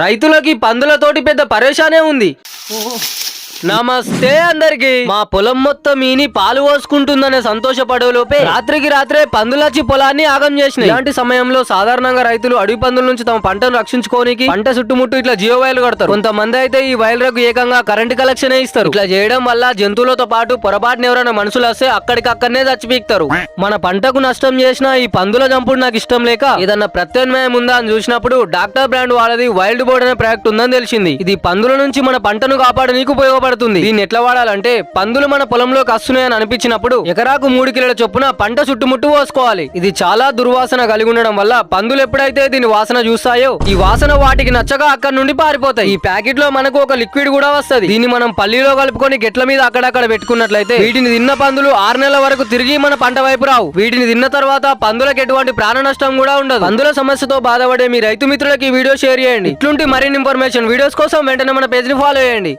రైతులకి పందులతోటి పెద్ద పరేషానే ఉంది. నమస్తే అందరికి. మా పొలం మొత్తం ఈని పాలు పోసుకుంటుందనే సంతోషపడే లోపే రాత్రికి రాత్రే పందులచ్చి పొలాన్ని ఆగం చేసినాయి. ఇలాంటి సమయంలో సాధారణంగా రైతులు అడవి పందుల నుంచి తమ పంటను రక్షించుకోనికి పంట చుట్టుముట్టు ఇట్లా జియో వైర్లు కడతారు. కొంతమంది అయితే ఈ వైర్లకు ఏకంగా కరెంట్ కలెక్షన్ ఇస్తారు. ఇట్లా చేయడం వల్ల జంతువులతో పాటు పొరపాటున ఎవరైనా మనుషులు వస్తే అక్కడికక్కడనే చచ్చిపీక్తారు మన పంటకు నష్టం చేసిన ఈ పందుల చంపుడు నాకు ఇష్టం లేక ఏదన్నా ప్రత్యామ్నాయం ఉందా అని చూసినప్పుడు డాక్టర్ బ్రాండ్ వాళ్ళది వైల్డ్ బోర్డ్ అనే ప్రాజెక్ట్ ఉందని తెలిసింది. ఇది పందుల నుంచి మన పంటను కాపాడనీకి ఉపయోగపడుతుంది దీన్ని ఎట్లా వాడాలంటే పందులు మన పొలంలోకి వస్తున్నాయని అనిపించినప్పుడు ఎకరాకు మూడు కిలోల చొప్పున పంట చుట్టుముట్టు పోసుకోవాలి. ఇది చాలా దుర్వాసన కలిగి ఉండడం వల్ల పందులు ఎప్పుడైతే దీని వాసన చూస్తాయో ఈ వాసన వాటికి నచ్చగా అక్కడ నుండి పారిపోతాయి. ఈ ప్యాకెట్లో మనకు ఒక లిక్విడ్ కూడా వస్తది. దీన్ని మనం పల్లీలో కలుపుకొని గెట్ల మీద అక్కడక్కడ పెట్టుకున్నట్లయితే వీటిని తిన్న పందులు ఆరు నెలల వరకు తిరిగి మన పంట వైపు రావు. వీటిని తిన్న తర్వాత పందులకు ఎటువంటి ప్రాణ నష్టం కూడా ఉండదు. పందుల సమస్యతో బాధపడే మీ రైతు మిత్రులకి ఈ వీడియో షేర్ చేయండి. ఇట్లుంటి మరిన్ని ఇన్ఫర్మేషన్ వీడియోస్ కోసం వెంటనే మన పేజ్ని ఫాలో చేయండి.